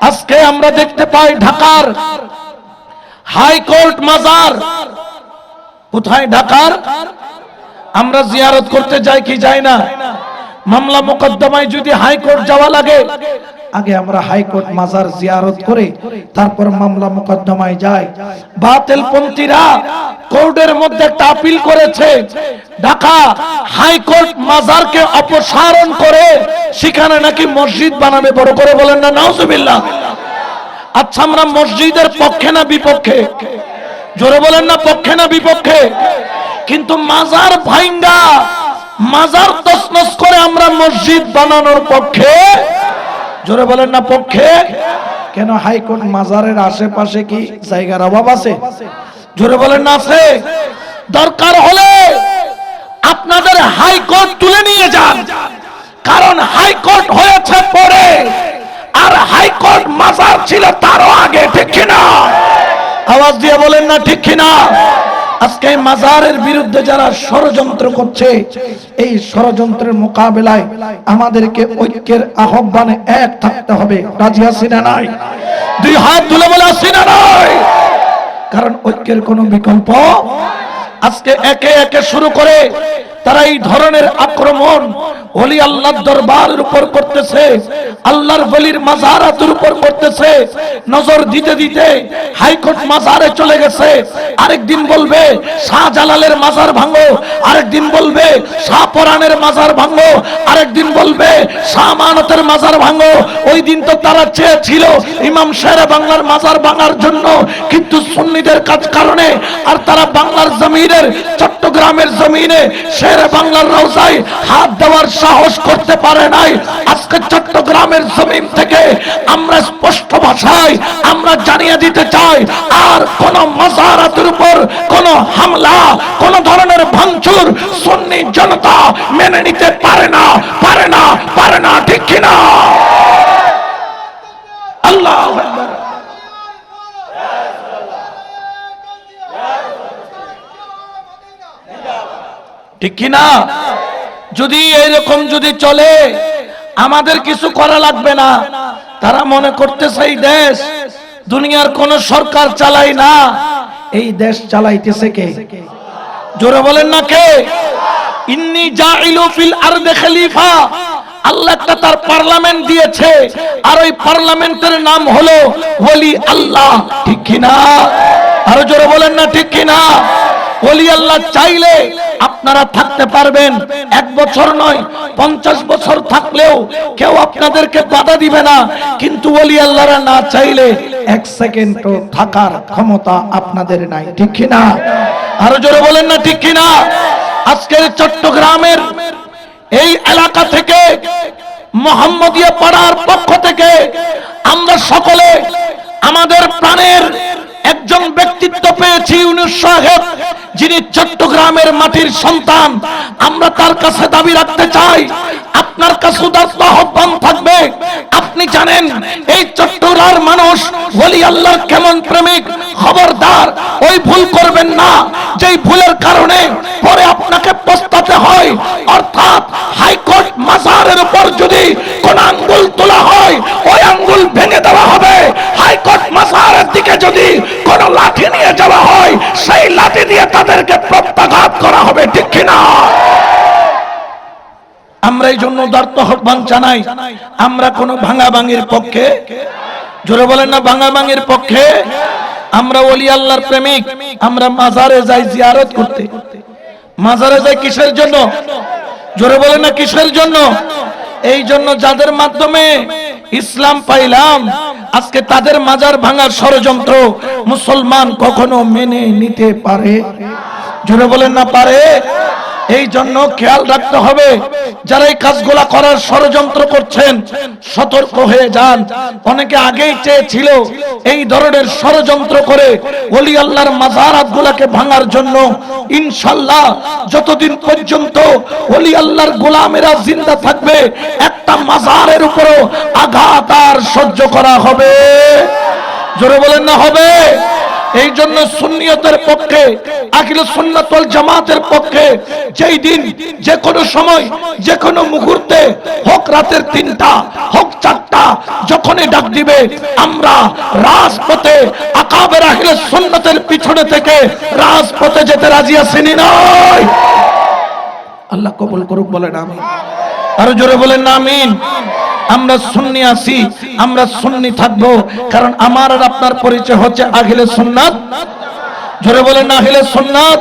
আজকে আমরা দেখতে পাই ঢাকার হাইকোর্ট মাজার। কোথায় ঢাকার? আমরা জিয়ারত করতে যাই কি যাই না? মামলা মোকদ্দমায় যদি হাইকোর্ট যাওয়া লাগে আগে আমরা হাইকোর্ট মাজার জিয়ারত করে তারপর মামলা মোকদ্দমায় যাই। বাতিল পন্থীরা কোর্টের মধ্যে একটা আপিল করেছে। ঢাকা হাইকোর্ট মাজারকে অপসারণ করে সেখানে নাকি মসজিদ বানাবে, বড় করে বলেন না, নাউজুবিল্লাহ। আচ্ছা আমরা মসজিদের পক্ষে না বিপক্ষে? জোরে বলেন না, পক্ষে না বিপক্ষে? কিন্তু মাজার ভাইঙ্গা, মাজার তসনস করে আমরা মসজিদ বানানোর পক্ষে জোরে বলেন না পক্ষে? কেন হাইকোর্ট মাজারের আশেপাশে কি জায়গার অভাব আছে? জোরে বলেন না আছে। দরকার হলে আপনাদের হাইকোর্ট তুলে নিয়ে যান। কারণ হাইকোর্ট হয়েছে পরে আর হাইকোর্ট মাজার ছিল তারও আগে ঠিক কিনা? আওয়াজ দিয়ে বলেন না ঠিক কিনা? আজকে মাজারের বিরুদ্ধে যারা ষড়যন্ত্র করছে, এই ষড়যন্ত্রের মোকাবেলায় আমাদেরকে ঐক্যের আহ্বানে এক থাকতে হবে। রাজি আছি না নাই? দুই হাত তুলে বলে আসি না নাই? কারণ ঐক্যের কোনো বিকল্প আজকে একে একে শুরু করে তারা এই ধরনের আক্রমণ ওলি আল্লাহর দরবারের উপর করতেছে, আল্লাহর বলির মাজারাতের উপর করতেছে। নজর দিতে দিতে হাইকোর্ট মাজারে চলে গেছে। আরেকদিন বলবে, শাহজালালের মাজার ভাঙো। আরেকদিন বলবে শাহ পরাণের মাজার ভাঙো। আরেকদিন বলবে শাহ মানতের মাজার ভাঙো। ওই দিন তো তারা চেয়েছিল ইমাম শেরে বাংলার মাজার ভাঙার জন্য, কিন্তু সুন্নিদের কাজ কারণে আর তারা বাংলার জমিনের চট্টগ্রামের জমিনে শেরে বাংলার রওজায় হাত দেওয়ার সাহস করতে পারে নাই। আজকে চট্টগ্রামের জমিন থেকে আমরা স্পষ্ট ভাষায় আমরা জানিয়ে দিতে চাই, আর কোন মাজারাতের উপর কোন হামলা, কোন ধরনের ভাঙচুর সুন্নি জনতা মেনে নিতে পারে না পারে না পারে না, ঠিক কিনা আল্লাহ আকবার। ঠিক কিনা? যদি এইরকম যদি চলে, আমাদের কিছু করা লাগবে না। তারা মনে করতেছে এই দেশ, দুনিয়ার কোন সরকার চালাই না। এই দেশ চালাইতেছে কে? জোরে বলেন না কে? ইন্নি জাইলু ফিল আরদে খলিফা। আল্লাহ একটা তার পার্লামেন্ট দিয়েছে, আর ওই পার্লামেন্টের নাম হলো ওলি আল্লাহ। ঠিক কিনা? আরও জোরে বলেন না ঠিক কিনা? ওলি আল্লাহ, চাইলে আপনারা থাকতে পারবেন। এক বছর নয়, পঞ্চাশ বছর থাকলেও কেউ আপনাদেরকে বাধা দিবে না। কিন্তু ওলি আল্লাহরা না চাইলে এক সেকেন্ড থাকার ক্ষমতা আপনাদের নাই, ঠিক কিনা? আরও জোরে বলেন না, ঠিক কিনা? আজকের চট্টগ্রামের এই এলাকা থেকে, মোহাম্মদিয়া পাড়ার পক্ষ থেকে আমরা সকলে আমাদের প্রাণের একজন ব্যক্তিত্ব পেয়েছি উনিশ সাহেব, যিনি চট্টগ্রামের মাটির সন্তান। আমরা তার কাছে দাবি রাখতে চাই, আপনার কাছে উদাত্ত আহ্বান থাকবে। আপনি জানেন, এই চট্টগ্রামের মানুষ বলি আল্লাহর কেমন প্রেমিক, খবরদার, ওই ভুল করবেন না। যেই ভুলের কারণে পরে আপনাকে পস্তাতে হয়, অর্থাৎ হাইকোর্ট মাজারের উপর যদি কোন আঙ্গুল তোলা হয়, ওই আঙ্গুল ভেঙে দেওয়া হবে। হাইকোর্ট মাজারের দিকে যদি কোন লাঠি নিয়ে যাওয়া হয় সেই লাঠি দিয়ে তাদেরকে প্রত্যাঘাত করা হবে, ঠিক কিনা? আমরা এই জন্য উদার্ত আহ্বান জানাই, আমরা কোন ভাঙা ভাঙির পক্ষে, জোরে বলেন না ভাঙা ভাঙির পক্ষে, আমরা ওলি আল্লাহর প্রেমিক, আমরা মাজারে যাই জিয়ারত করতে। মাজারে যাই কিসের জন্য? জোরে বলেন না, কিসের জন্য? এই জন্য যাদের মাধ্যমে ইসলাম পাইলাম। আজকে তাদের মাজার ভাঙার ষড়যন্ত্র মুসলমান কখনো মেনে নিতে পারে। জোরে বলেন না, পারে? এই জন্য খেয়াল রাখতে হবে, যারা এই কাজগুলা করার ষড়যন্ত্র করছেন, সতর্ক হয়ে যান। অনেকে আগেই চেয়েছিল এই ধরনের ষড়যন্ত্র করে ওলি আল্লাহর মাজারাত গুলাকে ভাঙার জন্য। ইনশাল্লাহ যতদিন পর্যন্ত ওলি আল্লাহর গোলামেরা জিন্দা থাকবে, একটা মাজারের উপরও আঘাত আর সহ্য করা হবে। জোরে বলেন না, হবে? এই জন্য সুন্নিয়তের পক্ষে আখিল সুন্নাতল জামাতের পক্ষে যেই দিন যে কোনো সময় যে কোনো মুহূর্তে, হোক রাতের তিনটা, হোক চারটা, যখনই ডাক দিবে, আমরা রাজপথে, আকাবের আখিল সুন্নতের পিছনে থেকে রাজপথে যেতে রাজি আসেনি নয় আল্লাহ কবুল করুক, বলেন আমি আরও জোরে বলেন না আমিন। আমরা সুন্নি আছি, আমরা সুন্নি থাকব। কারণ আমার আর আপনার পরিচয় হচ্ছে আহিলে সুন্নাত। জোরে বলেন না আহিলে সুন্নাত।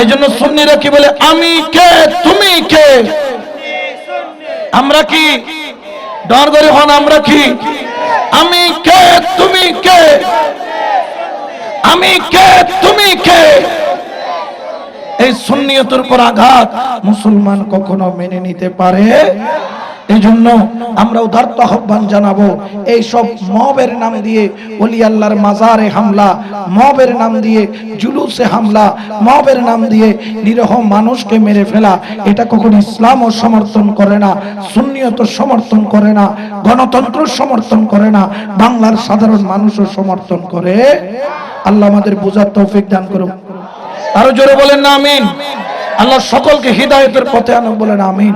এই জন্য সুন্নিরা কি বলে? আমি কে? তুমি কে? আমরা কি? ডর করে হন আমরা কি? আমি কে? তুমি কে? আমি কে? তুমি কে? এই সুন্নিয়তের উপর আঘাত মুসলমান কখনো মেনে নিতে পারে? এই জন্য আমরা উদার্ত আহ্বান জানাব। এই সব মবের নাম দিয়ে ওলি আল্লাহর মাজারে হামলা, মবের নাম দিয়ে জুলুসে হামলা, মবের নাম দিয়ে নিরহ মানুষকে মেরে ফেলা, এটা কখনো ইসলামও সমর্থন করে না সুন্নিয়ত সমর্থন করে না গণতন্ত্র সমর্থন করে না, বাংলার সাধারণ মানুষও সমর্থন করে। আল্লাহ আমাদের বোঝার তৌফিক দান করুক আরও জোরে বলেন না, আমিন। আল্লাহ সকলকে হৃদায়তের পথে আনুক বলেন, আমিন।